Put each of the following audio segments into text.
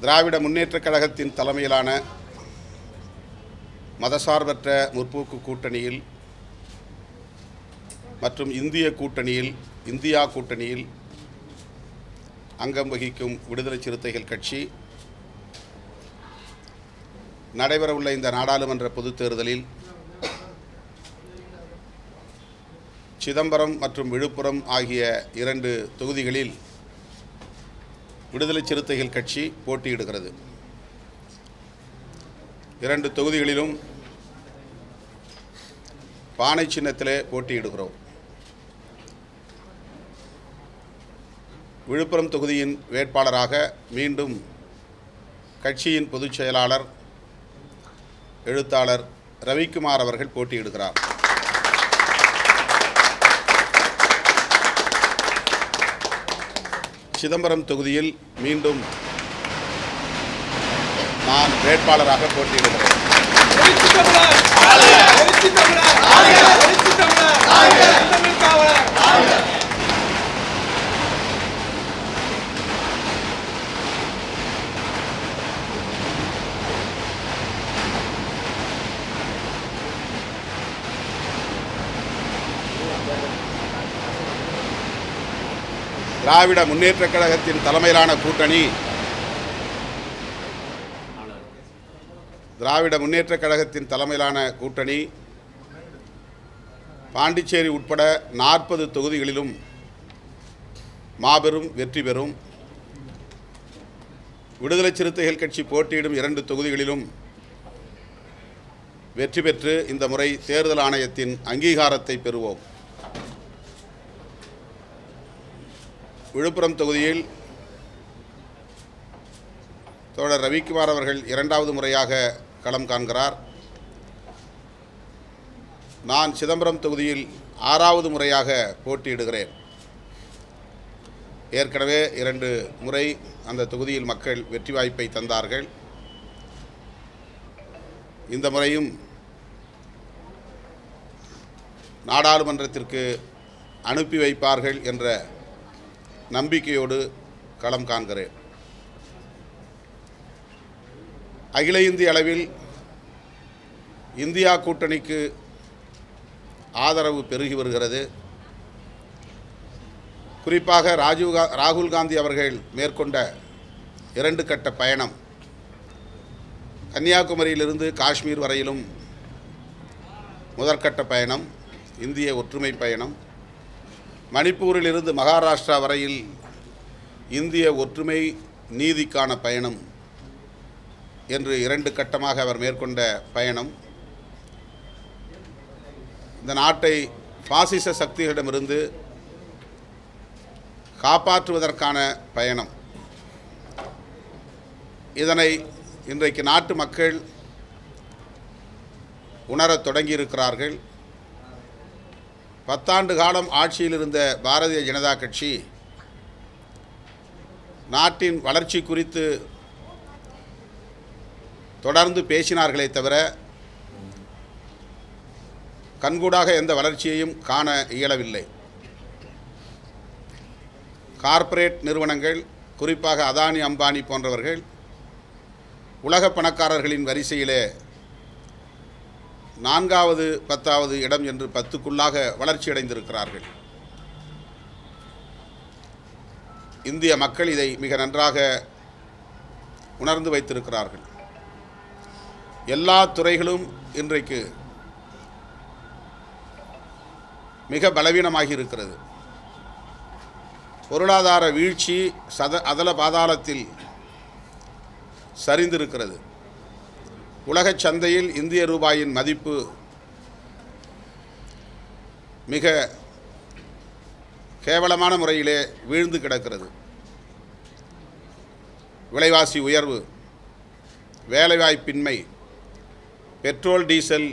திராவிட முன்னேற்றக் கழகத்தின் தலைமையிலான மதசார்பற்ற முற்போக்கு கூட்டணியில் மற்றும் இந்திய கூட்டணியில் இந்தியா கூட்டணியில் அங்கம் வகிக்கும் விடுதலை சிறுத்தைகள் கட்சி நடைபெறவுள்ள இந்த நாடாளுமன்ற பொதுத் தேர்தலில் சிதம்பரம் மற்றும் விழுப்புரம் ஆகிய இரண்டு தொகுதிகளில் விடுதலை சிறுத்தைகள் கட்சி போட்டியிடுகிறது. இரண்டு தொகுதிகளிலும் பானை சின்னத்திலே போட்டியிடுகிறோம். விழுப்புரம் தொகுதியின் வேட்பாளராக மீண்டும் கட்சியின் பொதுச் செயலாளர் எழுத்தாளர் ரவிக்குமார் அவர்கள் போட்டியிடுகிறார். சிதம்பரம் தொகுதியில் மீண்டும் நான் வேட்பாளராக போட்டியிடுகிறேன் தமிழ் காவலர் திராவிட முன்னேற்றக் கழகத்தின் தலைமையிலான கூட்டணி. திராவிட முன்னேற்றக் கழகத்தின் தலைமையிலான கூட்டணி. பாண்டிச்சேரி உட்பட நாற்பது தொகுதிகளிலும் மாபெரும் வெற்றி பெறும். விடுதலை சிறுத்தைகள் கட்சி போட்டியிடும் இரண்டு தொகுதிகளிலும் வெற்றி பெற்று இந்த முறை தேர்தல் ஆணையத்தின் அங்கீகாரத்தை பெறுவோம். விழுப்புரம் தொகுதியில் தோழர் ரவிக்குமார் அவர்கள் இரண்டாவது முறையாக களம் காண்கிறார். நான் சிதம்பரம் தொகுதியில் ஆறாவது முறையாக போட்டியிடுகிறேன். ஏற்கனவே இரண்டு முறை அந்த தொகுதியில் மக்கள் வெற்றி வாய்ப்பை தந்தார்கள். இந்த முறையும் நாடாளுமன்றத்திற்கு அனுப்பி வைப்பார்கள் என்ற நம்பிக்கையோடு களம் காண்கிறேன். அகில இந்திய அளவில் இந்தியா கூட்டணிக்கு ஆதரவு பெருகி வருகிறது. குறிப்பாக ராஜீவ் கா ராகுல் காந்தி அவர்கள் மேற்கொண்ட இரண்டு கட்ட பயணம் கன்னியாகுமரியிலிருந்து காஷ்மீர் வரையிலும் முதற்கட்ட பயணம் இந்திய ஒற்றுமை பயணம் மணிப்பூரிலிருந்து மகாராஷ்டிரா வரையில் இந்திய ஒற்றுமை நீதிக்கான பயணம் என்று இரண்டு கட்டமாக அவர் மேற்கொண்ட பயணம். இந்த நாட்டை பாசிச சக்திகளிடமிருந்து காப்பாற்றுவதற்கான பயணம். இதனை இன்றைக்கு நாட்டு மக்கள் உணரத் தொடங்கியிருக்கிறார்கள். பத்தாண்டு காலம் ஆட்சியில் இருந்த பாரதிய ஜனதா கட்சி நாட்டின் வளர்ச்சி குறித்து தொடர்ந்து பேசினார்களே தவிர கண்கூடாக எந்த வளர்ச்சியையும் காண இயலவில்லை. கார்ப்பரேட் நிறுவனங்கள் குறிப்பாக அதானி அம்பானி போன்றவர்கள் உலக பணக்காரர்களின் வரிசையிலே நான்காவது பத்தாவது இடம் என்று பத்துக்குள்ளாக வளர்ச்சியடைந்திருக்கிறார்கள். இந்திய மக்கள் இதை மிக நன்றாக உணர்ந்து வைத்திருக்கிறார்கள். எல்லா துறைகளும் இன்றைக்கு மிக பலவீனமாகி இருக்கிறது. பொருளாதார வீழ்ச்சி சத அதல பாதாளத்தில் சரிந்திருக்கிறது. உலகச் சந்தையில் இந்திய ரூபாயின் மதிப்பு மிக கேவலமான முறையிலே வீழ்ந்து கிடக்கிறது. விலைவாசி உயர்வு வேலைவாய்ப்பின்மை பெட்ரோல் டீசல்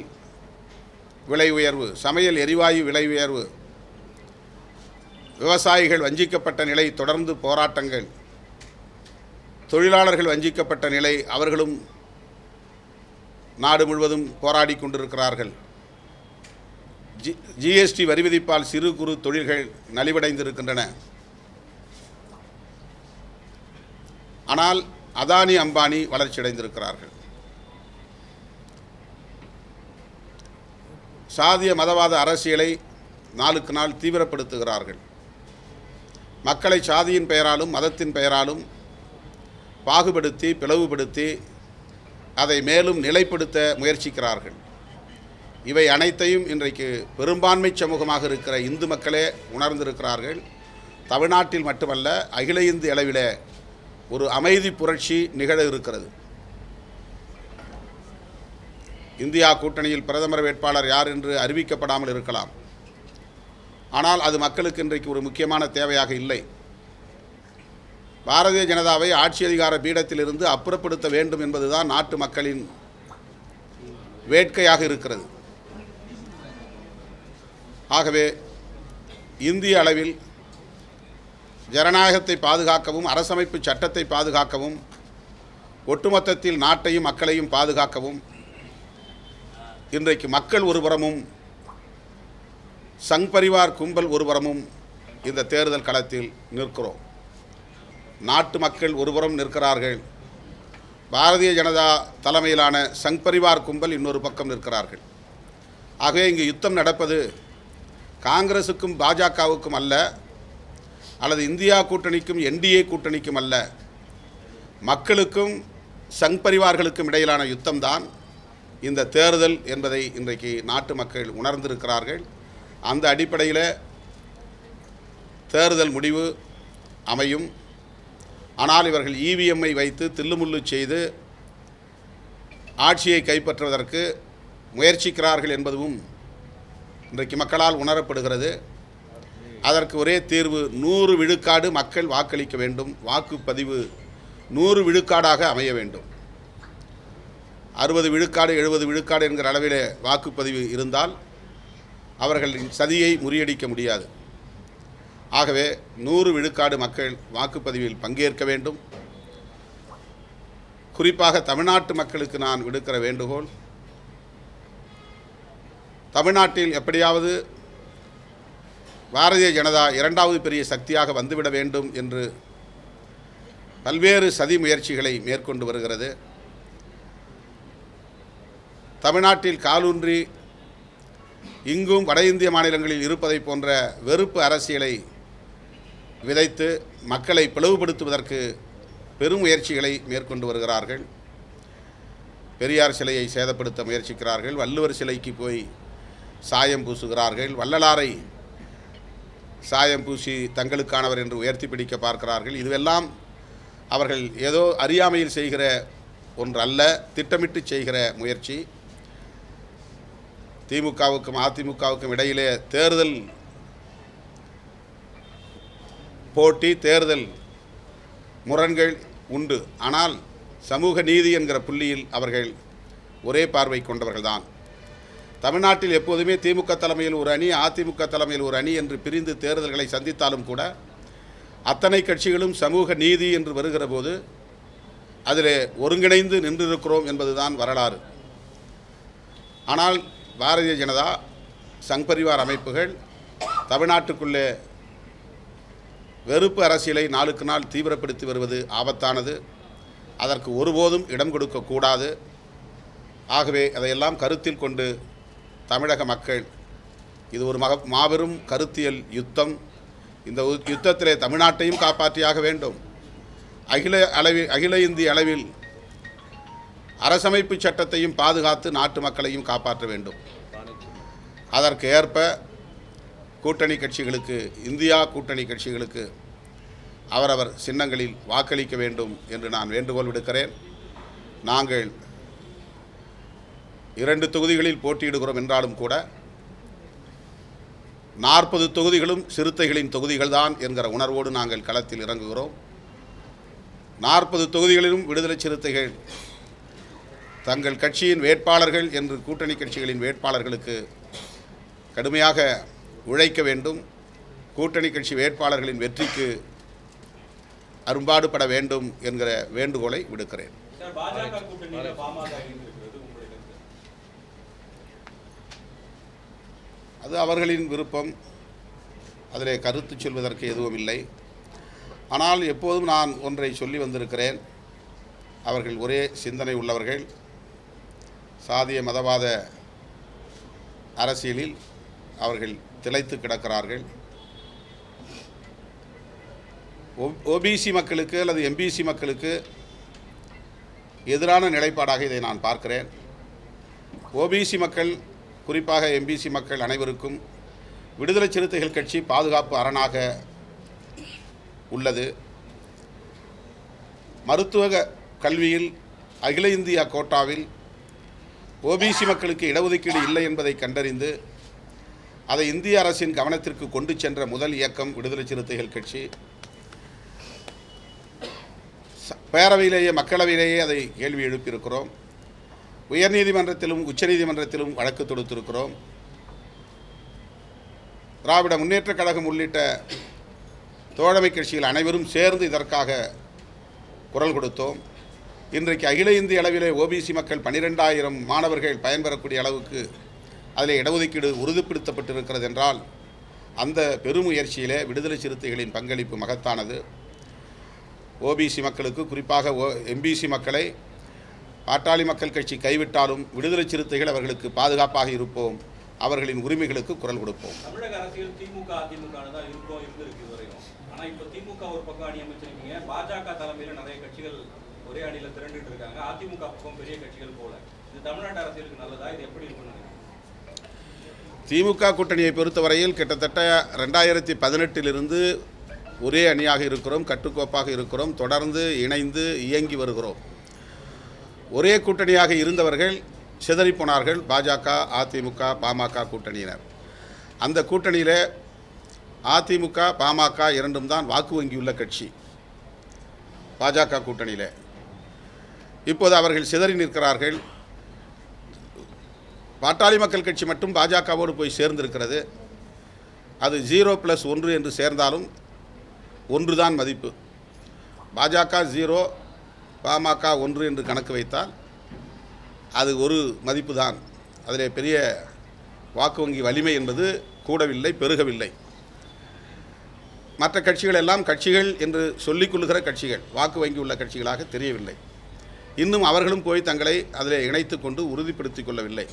விலை உயர்வு சமையல் எரிவாயு விலை உயர்வு விவசாயிகள் வஞ்சிக்கப்பட்ட நிலை தொடர்ந்து போராட்டங்கள் தொழிலாளர்கள் வஞ்சிக்கப்பட்ட நிலை அவர்களும் நாடு முழுவதும் போராடி கொண்டிருக்கிறார்கள். ஜி ஜிஎஸ்டி வரி விதிப்பால் சிறு குறு தொழில்கள் நலிவடைந்திருக்கின்றன. ஆனால் அதானி அம்பானி வளர்ச்சியடைந்திருக்கிறார்கள் சாதிய மதவாத அரசியலை நாளுக்கு நாள் தீவிரப்படுத்துகிறார்கள். மக்களை சாதியின் பெயராலும் மதத்தின் பெயராலும் பாகுபடுத்தி பிளவுபடுத்தி அதை மேலும் நிலைப்படுத்த முயற்சிக்கிறார்கள். இவை அனைத்தையும் இன்றைக்கு பெரும்பான்மை சமூகமாக இருக்கிற இந்து மக்களே உணர்ந்திருக்கிறார்கள். தமிழ்நாட்டில் மட்டுமல்ல அகில இந்திய அளவில் ஒரு அமைதி புரட்சி நிகழ இருக்கிறது. இந்தியா கூட்டணியில் பிரதமர் வேட்பாளர் யார் என்று அறிவிக்கப்படாமல் இருக்கலாம். ஆனால் அது மக்களுக்கு இன்றைக்கு ஒரு முக்கியமான தேவையாக இல்லை. பாரதிய ஜனதாவை ஆட்சி அதிகார பீடத்திலிருந்து அப்புறப்படுத்த வேண்டும் என்பதுதான் நாட்டு மக்களின் வேட்கையாக இருக்கிறது. ஆகவே இந்திய அளவில் ஜனநாயகத்தை பாதுகாக்கவும் அரசமைப்பு சட்டத்தை பாதுகாக்கவும் ஒட்டுமொத்தத்தில் நாட்டையும் மக்களையும் பாதுகாக்கவும் இன்றைக்கு மக்கள் ஒருபுறமும் சங் பரிவார் கும்பல் ஒருபுறமும் இந்த தேர்தல் களத்தில் நிற்கிறோம். நாட்டு மக்கள் ஒருபுறம் நிற்கிறார்கள். பாரதிய ஜனதா தலைமையிலான சங் பரிவார் கும்பல் இன்னொரு பக்கம் நிற்கிறார்கள். ஆகவே இங்கு யுத்தம் நடப்பது காங்கிரசுக்கும் பாஜகவுக்கும் அல்ல அல்லது இந்தியா கூட்டணிக்கும் என்டிஏ கூட்டணிக்கும் அல்ல. மக்களுக்கும் சங் பரிவார்களுக்கும் இடையிலான யுத்தம்தான் இந்த தேர்தல் என்பதை இன்றைக்கு நாட்டு மக்கள் உணர்ந்திருக்கிறார்கள். அந்த அடிப்படையில் தேர்தல் முடிவு அமையும். ஆனால் இவர்கள் இவிஎம்மை வைத்து தில்லுமுள்ளு செய்து ஆட்சியை கைப்பற்றுவதற்கு முயற்சிக்கிறார்கள் என்பதும் இன்றைக்கு மக்களால் உணரப்படுகிறது. அதற்கு ஒரே தீர்வு நூறு விழுக்காடு மக்கள் வாக்களிக்க வேண்டும். வாக்குப்பதிவு நூறு விழுக்காடாக அமைய வேண்டும். அறுபது விழுக்காடு எழுபது விழுக்காடு என்கிற அளவிலே வாக்குப்பதிவு இருந்தால் அவர்களின் சதியை முறியடிக்க முடியாது. ஆகவே நூறு விழுக்காடு மக்கள் வாக்குப்பதிவில் பங்கேற்க வேண்டும். குறிப்பாக தமிழ்நாட்டு மக்களுக்கு நான் விடுக்கிற வேண்டுகோள் தமிழ்நாட்டில் எப்படியாவது பாரதிய ஜனதா இரண்டாவது பெரிய சக்தியாக வந்துவிட வேண்டும் என்று பல்வேறு சதி முயற்சிகளை மேற்கொண்டு வருகிறது. தமிழ்நாட்டில் காலூன்றி இங்கும் வட இந்திய மாநிலங்களில் இருப்பதை போன்ற வெறுப்பு அரசியலை விதைத்து மக்களை பிளவுபடுத்துவதற்கு பெரும் முயற்சிகளை மேற்கொண்டு வருகிறார்கள். பெரியார் சிலையை சேதப்படுத்த முயற்சிக்கிறார்கள். வள்ளுவர் சிலைக்கு போய் சாயம் பூசுகிறார்கள். வள்ளலாரை சாயம் பூசி தங்களுக்கானவர் என்று உயர்த்தி பிடிக்க பார்க்கிறார்கள். இதுவெல்லாம் அவர்கள் ஏதோ அறியாமையில் செய்கிற ஒன்று அல்ல திட்டமிட்டு செய்கிற முயற்சி. திமுகவுக்கும் அதிமுகவுக்கும் இடையிலே தேர்தல் போட்டி தேர்தல் முரண்கள் உண்டு. ஆனால் சமூக நீதி என்கிற புள்ளியில் அவர்கள் ஒரே பார்வை கொண்டவர்கள்தான். தமிழ்நாட்டில் எப்போதுமே திமுக தலைமையில் ஒரு அணி அதிமுக தலைமையில் ஒரு அணி என்று பிரிந்து தேர்தல்களை சந்தித்தாலும் கூட அத்தனை கட்சிகளும் சமூக நீதி என்று வருகிற போது அதில் ஒருங்கிணைந்து நின்றிருக்கிறோம் என்பதுதான் வரலாறு. ஆனால் பாரதிய ஜனதா சங் பரிவார் அமைப்புகள் தமிழ்நாட்டுக்குள்ளே வெறுப்பு அரசியலை நாளுக்கு நாள் தீவிரப்படுத்தி வருவது ஆபத்தானது. அதற்கு ஒருபோதும் இடம் கொடுக்கக்கூடாது ஆகவே அதையெல்லாம் கருத்தில் கொண்டு தமிழக மக்கள் இது ஒரு மக மாபெரும் கருத்தியல் யுத்தம். இந்த யுத்தத்திலே தமிழ்நாட்டையும் காப்பாற்றியாக வேண்டும். அகில அளவில் அகில இந்திய அளவில் அரசமைப்பு சட்டத்தையும் பாதுகாத்து நாட்டு மக்களையும் காப்பாற்ற வேண்டும். அதற்கு ஏற்ப கூட்டணி கட்சிகளுக்கு இந்தியா கூட்டணி கட்சிகளுக்கு அவரவர் சின்னங்களில் வாக்களிக்க வேண்டும் என்று நான் வேண்டுகோள் விடுக்கிறேன். நாங்கள் இரண்டு தொகுதிகளில் போட்டியிடுகிறோம் என்றாலும் கூட நாற்பது தொகுதிகளும் சிறுத்தைகளின் தொகுதிகள்தான் என்கிற உணர்வோடு நாங்கள் களத்தில் இறங்குகிறோம். நாற்பது தொகுதிகளிலும் விடுதலை சிறுத்தைகள் தங்கள் கட்சியின் வேட்பாளர்கள் என்று கூட்டணி கட்சிகளின் வேட்பாளர்களுக்கு கடுமையாக உழைக்க வேண்டும். கூட்டணி கட்சி வேட்பாளர்களின் வெற்றிக்கு அரும்பாடுபட வேண்டும் என்கிற வேண்டுகோளை விடுக்கிறேன். அது அவர்களின் விருப்பம். அதிலே கருத்து சொல்வதற்கு எதுவும் இல்லை. ஆனால் எப்போதும் நான் ஒன்றை சொல்லி வந்திருக்கிறேன். அவர்கள் ஒரே சிந்தனை உள்ளவர்கள். சாதிய மதவாத அரசியலில் அவர்கள் திளைத்து கிடக்கிறார்கள். ஓபிசி மக்களுக்கு அல்லது எம்பிசி மக்களுக்கு எதிரான நிலைப்பாடாக இதை நான் பார்க்கிறேன். ஓபிசி மக்கள் குறிப்பாக எம்பிசி மக்கள் அனைவருக்கும் விடுதலை சிறுத்தைகள் கட்சி பாதுகாப்பு அரணாக உள்ளது. மருத்துவ கல்வியில் அகில இந்தியா கோட்டாவில் ஓபிசி மக்களுக்கு இடஒதுக்கீடு இல்லை என்பதை கண்டறிந்து அதை இந்திய அரசின் கவனத்திற்கு கொண்டு சென்ற முதல் இயக்கம் விடுதலை சிறுத்தைகள் கட்சி. பேரவையிலேயே மக்களவையிலேயே அதை கேள்வி எழுப்பியிருக்கிறோம். உயர்நீதிமன்றத்திலும் உச்சநீதிமன்றத்திலும் வழக்கு தொடுத்திருக்கிறோம். திராவிட முன்னேற்றக் கழகம் உள்ளிட்ட தோழமை கட்சிகள் அனைவரும் சேர்ந்து இதற்காக குரல் கொடுத்தோம். இன்றைக்கு அகில இந்திய அளவிலே ஓபிசி மக்கள் பன்னிரெண்டாயிரம் மாணவர்கள் பயன்பெறக்கூடிய அளவுக்கு அதில் இடஒதுக்கீடு உறுதிப்படுத்தப்பட்டிருக்கிறது என்றால் அந்த பெருமுயற்சியிலே விடுதலை சிறுத்தைகளின் பங்களிப்பு மகத்தானது. ஓபிசி மக்களுக்கு குறிப்பாக ஓ எம்பிசி மக்களை பாட்டாளி மக்கள் கட்சி கைவிட்டாலும் விடுதலை சிறுத்தைகள் அவர்களுக்கு பாதுகாப்பாக இருப்போம். அவர்களின் உரிமைகளுக்கு குரல் கொடுப்போம். தமிழக அரசியல் திமுக அதிமுக தான் இருக்கும் இருந்திருக்கு இதுவரையும். ஆனா இப்ப திமுக ஒரு பக்கம் அணி அமைச்சிருக்கீங்க பாஜக தலைமையில் நிறைய கட்சிகள் ஒரே அணியில் திரண்டுட்டு இருக்காங்க. அதிமுக பக்கம் பெரிய கட்சிகள் போல. இது தமிழ்நாட்டு அரசியலுக்கு நல்லதா? இது எப்படி இருக்கும்னு திமுக கூட்டணியை பொறுத்தவரையில் கிட்டத்தட்ட ரெண்டாயிரத்தி பதினெட்டிலிருந்து ஒரே அணியாக இருக்கிறோம் கட்டுக்கோப்பாக இருக்கிறோம் தொடர்ந்து இணைந்து இயங்கி வருகிறோம். ஒரே கூட்டணியாக இருந்தவர்கள் சிதறிப்போனார்கள் பாஜக அதிமுக பாமக கூட்டணியினர். அந்த கூட்டணியில் அதிமுக பாமக இரண்டும் தான் வாக்கு வங்கியுள்ள கட்சி. பாஜக கூட்டணியில். இப்போது அவர்கள் சிதறி நிற்கிறார்கள். பாட்டாளி மக்கள் கட்சி மட்டும் பாஜகவோடு போய் சேர்ந்திருக்கிறது. அது ஜீரோ ப்ளஸ் ஒன்று என்று சேர்ந்தாலும் ஒன்று தான் மதிப்பு. பாஜக ஜீரோ பாமக ஒன்று என்று கணக்கு வைத்தால் அது ஒரு மதிப்பு தான் அதில் பெரிய வாக்கு வங்கி வலிமை என்பது கூடவில்லை பெருகவில்லை. மற்ற கட்சிகள் எல்லாம் கட்சிகள் என்று சொல்லிக் கொள்ளுகிற கட்சிகள் வாக்கு வங்கி உள்ள கட்சிகளாக தெரியவில்லை. இன்னும் அவர்களும் போய் தங்களை அதில் இணைத்து கொண்டு உறுதிப்படுத்திக் கொள்ளவில்லை.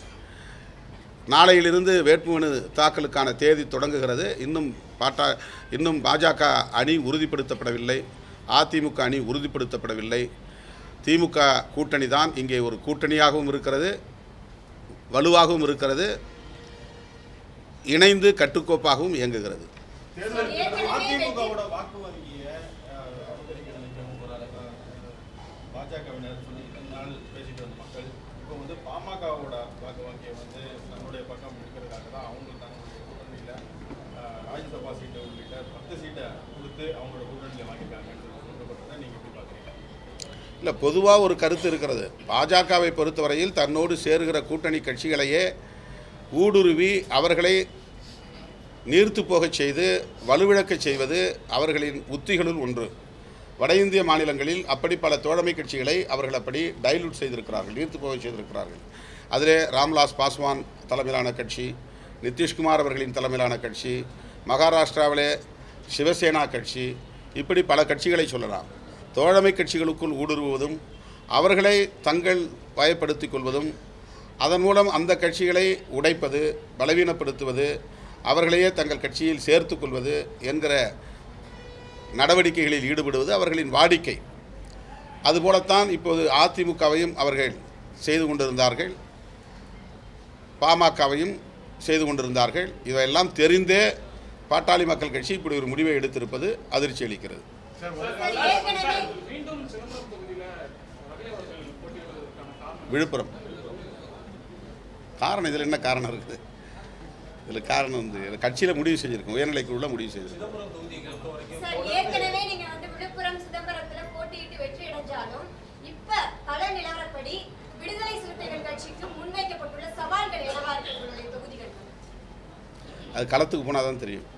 நாளையிலிருந்து வேட்புமனு தாக்கலுக்கான தேதி தொடங்குகிறது. இன்னும் பாட்டா இன்னும் பாஜக அணி உறுதிப்படுத்தப்படவில்லை. அதிமுக அணி உறுதிப்படுத்தப்படவில்லை. திமுக கூட்டணி தான் இங்கே ஒரு கூட்டணியாகவும் இருக்கிறது வலுவாகவும் இருக்கிறது இணைந்து கட்டுக்கோப்பாகவும் இயங்குகிறது தேர்தல் அதிமுகவோட வாக்கு வங்கியை அஹ், அபகரிக்க நினைக்கும் ஒரு அஹ், பாஜகவினர் சொல்லி இத்தனை நாள் பேசிட்டு வந்த மக்கள் இப்போ வந்து பாமகவோட வாக்கு வங்கியை வந்து தன்னுடைய பக்கம் இருக்கிறதுக்காக தான் அவங்க தங்களுடைய கூட்டணியில் ராஜ்யசபா சீட்டை உள்ளிட்ட பத்து சீட்டை கொடுத்து அவங்களோட கூட்டணியில் வாங்கியிருக்காங்கன்னு சொல்லி சொல்லப்பட்டதை நீங்கள் எப்படி பார்க்குறீங்க இல்லை பொதுவாக ஒரு கருத்து இருக்கிறது. பாஜகவை பொறுத்தவரையில் தன்னோடு சேருகிற கூட்டணி கட்சிகளையே ஊடுருவி அவர்களை நீர்த்து போகச் செய்து வலுவிழக்கச் செய்வது அவர்களின் உத்திகளுள் ஒன்று. வட இந்திய மாநிலங்களில் அப்படி பல தோழமை கட்சிகளை அவர்கள் அப்படி டைல்யூட் செய்திருக்கிறார்கள் நீர்த்து போகச் செய்திருக்கிறார்கள். அதிலே ராம்லாஸ் பாஸ்வான் தலைமையிலான கட்சி நிதிஷ்குமார் அவர்களின் தலைமையிலான கட்சி மகாராஷ்டிராவிலே சிவசேனா கட்சி இப்படி பல கட்சிகளை சொல்லலாம். தோழமை கட்சிகளுக்குள் ஊடுருவுவதும் அவர்களை தங்கள் வயப்படுத்திக் கொள்வதும் அதன் மூலம் அந்த கட்சிகளை உடைப்பது பலவீனப்படுத்துவது அவர்களையே தங்கள் கட்சியில் சேர்த்து கொள்வது என்கிற நடவடிக்கைகளில் ஈடுபடுவது அவர்களின் வாடிக்கை. அதுபோலத்தான் இப்போது அதிமுகவையும் அவர்கள் செய்து கொண்டிருந்தார்கள். பாமகவையும் செய்து கொண்டிருந்தார்கள். இதையெல்லாம் தெரிந்தே பாட்டாளி மக்கள் கட்சி இப்படி ஒரு முடிவை எடுத்திருப்பது அதிர்ச்சி அளிக்கிறது. விழுப்புரம். காரணம் இதில் என்ன காரணம் இருக்குது? இதில் காரணம் வந்து கட்சியில் முடிவு செஞ்சுருக்கோம் உயர்நிலைக்குள்ள முடிவு செஞ்சுருக்கோம். சார் ஏற்கனவே நீங்க வந்து விழுப்புரம் சிதம்பரத்துல போட்டியிட்டு வெற்றி அடைஞ்சாலும் இப்ப கள நிலவரப்படி விடுதலை சிறுத்தைகள் கட்சிக்கு முன்வைக்கப்பட்டுள்ள சவால்கள் என்னவா இருக்கு உங்களுடைய தொகுதிகள் அது களத்துக்கு போனால் தான் தெரியும்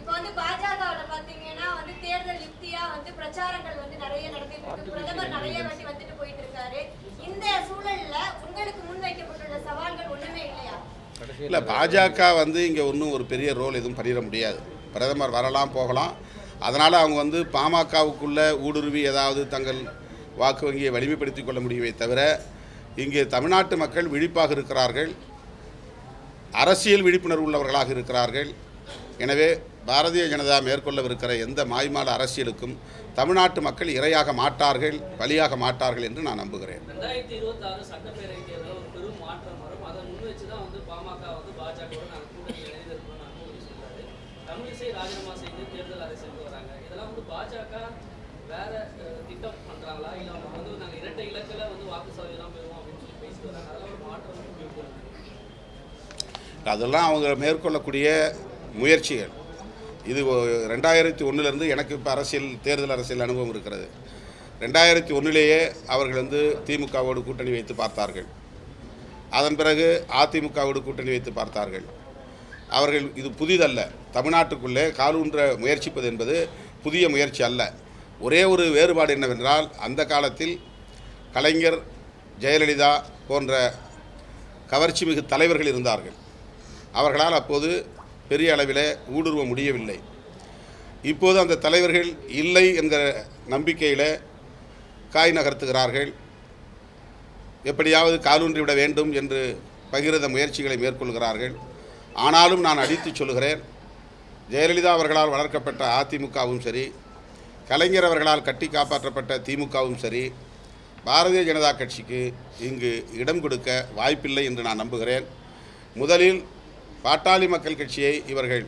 இப்ப வந்து பாஜகவுல பாத்தீங்கன்னா வந்து தேர்தல் யுக்தியா வந்து பிரச்சாரங்கள் வந்து நிறைய நடந்துட்டு இருக்கு. பிரதமர் நிறைய வாட்டி வந்துட்டு போயிட்டு இருக்காரு இந்த சூழல்ல உங்களுக்கு முன்வைக்கப்பட்டுள்ள சவால்கள் ஒண்ணுமே இல்லையா? இல்லை பாஜக வந்து இங்கே ஒன்றும் ஒரு பெரிய ரோல் எதுவும் பண்ணிட முடியாது. பிரதமர் வரலாம் போகலாம். அதனால் அவங்க வந்து பாமகவுக்குள்ளே ஊடுருவி ஏதாவது தங்கள் வாக்கு வங்கியை வலிமைப்படுத்திக் கொள்ள முடியுமே தவிர இங்கே தமிழ்நாட்டு மக்கள் விழிப்பாக இருக்கிறார்கள். அரசியல் விழிப்புணர்வு உள்ளவர்களாக இருக்கிறார்கள். எனவே பாரதிய ஜனதா மேற்கொள்ளவிருக்கிற எந்த மாய்மால அரசியலுக்கும் தமிழ்நாட்டு மக்கள் இரையாக மாட்டார்கள் பலியாக மாட்டார்கள் என்று நான் நம்புகிறேன். அதெல்லாம் அவங்க மேற்கொள்ளக்கூடிய முயற்சிகள். இது ரெண்டாயிரத்தி ஒன்றுலேருந்து எனக்கு இப்போ அரசியல் தேர்தல் அரசியல் அனுபவம் இருக்கிறது. ரெண்டாயிரத்தி ஒன்றிலேயே அவர்கள் வந்து திமுகவோடு கூட்டணி வைத்து பார்த்தார்கள். அதன் பிறகு அதிமுகவோடு கூட்டணி வைத்து பார்த்தார்கள். அவர்கள் இது புதிதல்ல. தமிழ்நாட்டுக்குள்ளே காலூன்ற முயற்சிப்பது என்பது புதிய முயற்சி அல்ல. ஒரே ஒரு வேறுபாடு என்னவென்றால் அந்த காலத்தில் கலைஞர் ஜெயலலிதா போன்ற கவர்ச்சி மிகு தலைவர்கள் இருந்தார்கள். அவர்களால் அப்போது பெரிய அளவில் ஊடுருவ முடியவில்லை. இப்போது அந்த தலைவர்கள் இல்லை என்கிற நம்பிக்கையில் காய் நகர்த்துகிறார்கள். எப்படியாவது காலூன்றி விட வேண்டும் என்று பகிரத முயற்சிகளை மேற்கொள்கிறார்கள். ஆனாலும் நான் அடித்துச் சொல்கிறேன் ஜெயலலிதா அவர்களால் வளர்க்கப்பட்ட அதிமுகவும் சரி கலைஞர் அவர்களால் கட்டி காப்பாற்றப்பட்ட திமுகவும் சரி பாரதிய ஜனதா கட்சிக்கு இங்கு இடம் கொடுக்க வாய்ப்பில்லை என்று நான் நம்புகிறேன். முதலில் பாட்டாளி மக்கள் கட்சியை இவர்கள்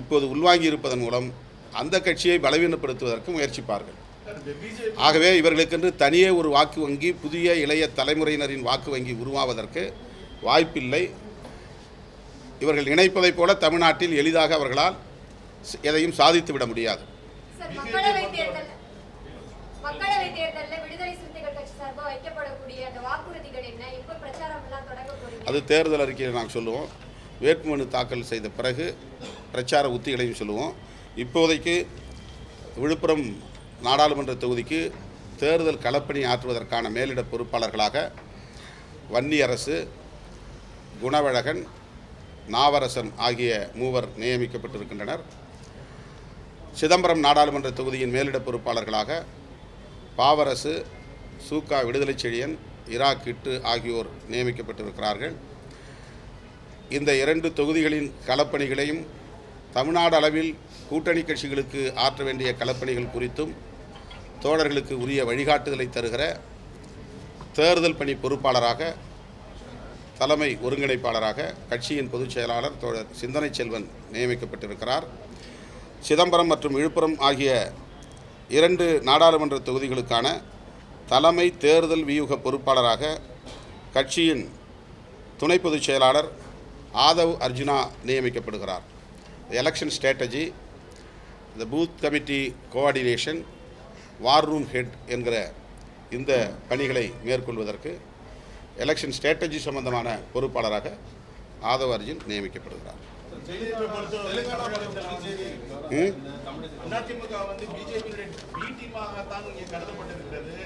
இப்போது உள்வாங்கி இருப்பதன் மூலம் அந்த கட்சியை பலவீனப்படுத்துவதற்கு முயற்சிப்பார்கள். ஆகவே இவர்களுக்கென்று தனியே ஒரு வாக்கு வங்கி புதிய இளைய தலைமுறையினரின் வாக்கு வங்கி உருவாவதற்கு வாய்ப்பில்லை. இவர்கள் நினைப்பதைப் போல தமிழ்நாட்டில் எளிதாக அவர்களால் எதையும் சாதித்து விட முடியாது மக்களவை தேர்தலில் விடுதலை சிறுத்தைகள் கட்சி சார்பாக வைக்கப்படக்கூடிய அந்த வாக்குறுதிகள் என்ன? எப்போ பிரச்சாரம் எல்லாம் தொடங்க போறீங்க. அது தேர்தல் அறிக்கையில் நாங்கள் சொல்லுவோம். வேட்புமனு தாக்கல் செய்த பிறகு பிரச்சார உத்திகளையும் சொல்லுவோம். இப்போதைக்கு விழுப்புரம் நாடாளுமன்ற தொகுதிக்கு தேர்தல் களப்பணி ஆற்றுவதற்கான மேலிட பொறுப்பாளர்களாக வன்னி அரசு குணவழகன் நாவரசன் ஆகிய மூவர் நியமிக்கப்பட்டிருக்கின்றனர். சிதம்பரம் நாடாளுமன்ற தொகுதியின் மேலிட பொறுப்பாளர்களாக பாவரசு சூக்கா விடுதலை செழியன் இரா கிட்டு ஆகியோர் நியமிக்கப்பட்டிருக்கிறார்கள். இந்த இரண்டு தொகுதிகளின் களப்பணிகளையும் தமிழ்நாடு அளவில் கூட்டணி கட்சிகளுக்கு ஆற்ற வேண்டிய களப்பணிகள் குறித்தும் தோழர்களுக்கு உரிய வழிகாட்டுதலை தருகிற தேர்தல் பணி பொறுப்பாளராக தலைமை ஒருங்கிணைப்பாளராக கட்சியின் பொதுச் செயலாளர் தோழர் சிந்தனை செல்வன் நியமிக்கப்பட்டிருக்கிறார். சிதம்பரம் மற்றும் விழுப்புரம் ஆகிய இரண்டு நாடாளுமன்ற தொகுதிகளுக்கான தலைமை தேர்தல் வியூக பொறுப்பாளராக கட்சியின் துணை பொதுச் செயலாளர் ஆதவ் அர்ஜுனா நியமிக்கப்படுகிறார். எலெக்ஷன் ஸ்ட்ராட்டஜி இந்த booth committee coordination war room head என்கிற இந்த பணிகளை மேற்கொள்வதற்கு எலெக்ஷன் ஸ்ட்ராட்டஜி சம்பந்தமான பொறுப்பாளராக ஆதவ் அர்ஜுன் நியமிக்கப்படுகிறார். அதிமுக வந்து பி டீமாகத்தான் இங்கே கருதப்பட்டிருக்கிறது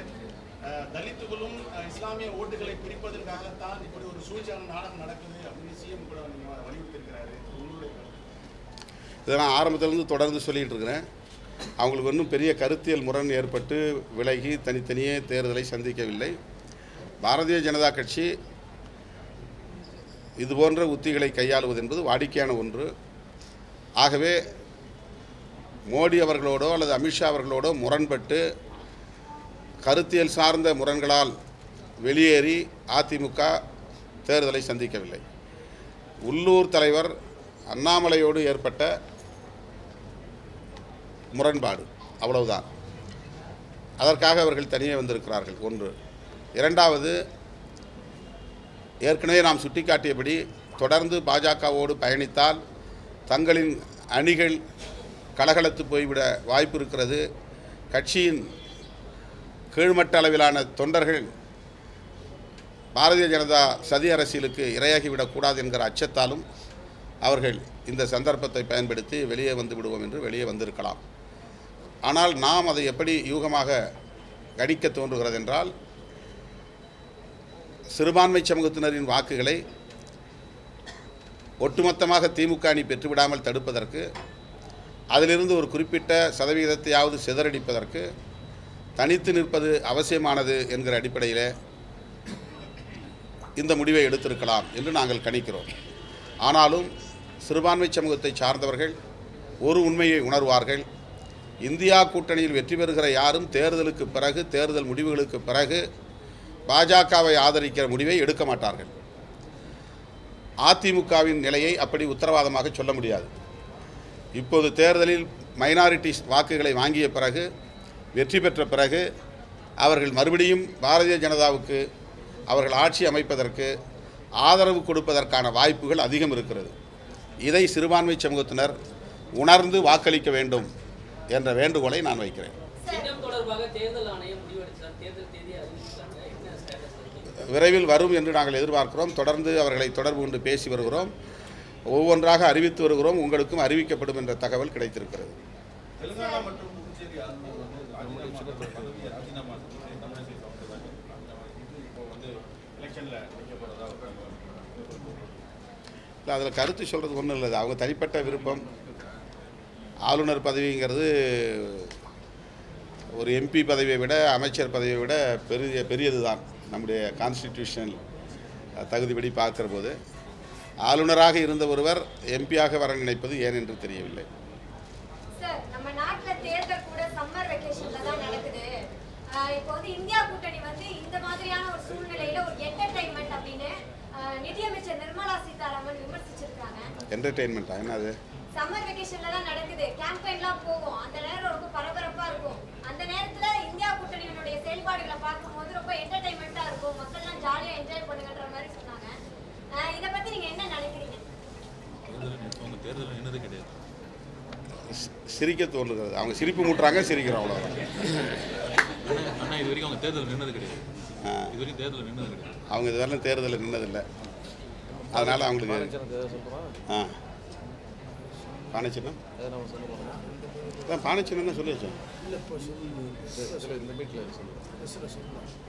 தலித்துகளும் இஸ்லாமிய ஓட்டுகளை பிரிப்பதற்காகத்தான் இப்படி ஒரு சூழ்ச்சியான நாடகம் நடக்குது அப்படின்னு சிஎம் கூட வலியுறுத்திருக்கிறாரு இதை நான் ஆரம்பத்திலிருந்து தொடர்ந்து சொல்லிகிட்டு இருக்கிறேன். அவங்களுக்கு ஒன்றும் பெரிய கருத்தியல் முரண் ஏற்பட்டு விலகி தனித்தனியே தேர்தலை சந்திக்கவில்லை. பாரதிய ஜனதா கட்சி இது போன்ற உத்திகளை கையாளுவது என்பது வாடிக்கையான ஒன்று. ஆகவே மோடி அவர்களோடோ அல்லது அமித்ஷா அவர்களோடோ முரண்பட்டு கருத்தியல் சார்ந்த முரண்களால் வெளியேறி அதிமுக தேர்தலை சந்திக்கவில்லை. உள்ளூர் தலைவர் அண்ணாமலையோடு ஏற்பட்ட முரண்பாடு. அவ்வளவுதான். அதற்காக அவர்கள் தனியே வந்திருக்கிறார்கள். ஒன்று. இரண்டாவது ஏற்கனவே நாம் சுட்டிக்காட்டியபடி தொடர்ந்து பாஜகவோடு பயணித்தால் தங்களின் அணிகள் கலகலத்து போய்விட வாய்ப்பு இருக்கிறது. கட்சியின் கீழ்மட்ட அளவிலான தொண்டர்கள் பாரதிய ஜனதா சதி அரசியலுக்கு இரையாகிவிடக்கூடாது என்கிற அச்சத்தாலும் அவர்கள் இந்த சந்தர்ப்பத்தை பயன்படுத்தி வெளியே வந்து விடுவோம் என்று வெளியே வந்திருக்கலாம். ஆனால் நாம் அதை எப்படி யூகமாக கணிக்க தோன்றுகிறது என்றால் சிறுபான்மை சமூகத்தினரின் வாக்குகளை ஒட்டுமொத்தமாக திமுக அணி பெற்றுவிடாமல் தடுப்பதற்கு அதிலிருந்து ஒரு குறிப்பிட்ட சதவீதத்தையாவது சிதறடிப்பதற்கு தனித்து நிற்பது அவசியமானது என்கிற அடிப்படையில் இந்த முடிவை எடுத்திருக்கலாம் என்று நாங்கள் கணிக்கிறோம். ஆனாலும் சிறுபான்மை சமூகத்தை சார்ந்தவர்கள் ஒரு உண்மையை உணர்வார்கள். இந்தியா கூட்டணியில் வெற்றி பெறுகிற யாரும் தேர்தலுக்கு பிறகு தேர்தல் முடிவுகளுக்கு பிறகு பாஜகவை ஆதரிக்கிற முடிவை எடுக்க மாட்டார்கள். அதிமுகவின் நிலையை அப்படி உத்தரவாதமாக சொல்ல முடியாது. இப்போது தேர்தலில் மைனாரிட்டிஸ் வாக்குகளை வாங்கிய பிறகு வெற்றி பெற்ற பிறகு அவர்கள் மறுபடியும் பாரதிய ஜனதாவுக்கு அவர்கள் ஆட்சி அமைப்பதற்கு ஆதரவு கொடுப்பதற்கான வாய்ப்புகள் அதிகம் இருக்கிறது. இதை சிறுபான்மை சமூகத்தினர் உணர்ந்து வாக்களிக்க வேண்டும் என்ற வேண்டுகோளை நான் வைக்கிறேன். விரைவில் வரும் என்று நாங்கள் எதிர்பார்க்கிறோம். தொடர்ந்து அவர்களை தொடர்பு கொண்டு பேசி வருகிறோம். ஒவ்வொன்றாக அறிவித்து வருகிறோம். உங்களுக்கும் அறிவிக்கப்படும் என்ற தகவல் கிடைத்திருக்கிறது. இல்லை அதில் கருத்து சொல்கிறது ஒன்றும் இல்லை. அவங்க தனிப்பட்ட விருப்பம். ஆளுநர் பதவிங்கிறது ஒரு எம்பி பதவியை விட அமைச்சர் பதவியை விட பெரிய பெரியது தான் நம்முடைய கான்ஸ்டிடியூஷனல் தகுதிப்படி பார்க்கிற போது ஆளுநராக இருந்த ஒருவர் எம்பியாக வர நினைப்பது ஏன் என்று தெரியவில்லை. என்டர்டைன்மெண்ட் ஆஹ் என்னது சம்மர் வெக்கேஷன்ல தான் நடக்குது. கேம்பெயின்லாம் போகும். அந்த நேரம் ரொம்ப பரபரப்பா இருக்கும். அந்த நேரத்துல இந்தியா கூட்டணியினுடைய செயல்பாடுகளை பார்க்கும்போது ரொம்ப என்டர்டைன்மெண்டா இருக்கும். மக்கள்லாம் ஜாலியா என்ஜாய் பண்ணுங்கன்ற மாதிரி சொன்னாங்க. இத பத்தி நீங்க என்ன நினைக்கிறீங்க? அவங்க தேர்தல் நின்னது கிடையாது. சிரிக்க தோன்றுகிறது. அவங்க சிரிப்பு மூட்டுறாங்க சிரிக்கிறோம் அவ்வளோதான் அண்ணா அண்ணா இது வரைக்கும் அவங்க தேர்தல் நின்னது கிடையாது. இது வரைக்கும் தேர்தல் நின்னது கிடையாது. அவங்க இதுவரையிலும் தேர்தலில் நின்னதில்லை. அதனால் அவங்களுக்கு ஆ. பானைச்சின்னம் அதான் பானைச்சின்னம் தான் சொல்லி வச்சோம்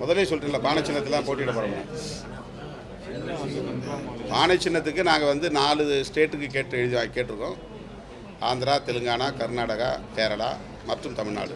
முதலே சொல்லிட்டுல பானை சின்னத்தில் தான் போட்டியிட போகிறோம் பானை சின்னத்துக்கு நாங்கள் வந்து நாலு ஸ்டேட்டுக்கு கேட்டு எழுதி கேட்டிருக்கோம். ஆந்திரா தெலுங்கானா கர்நாடகா கேரளா மற்றும் தமிழ்நாடு.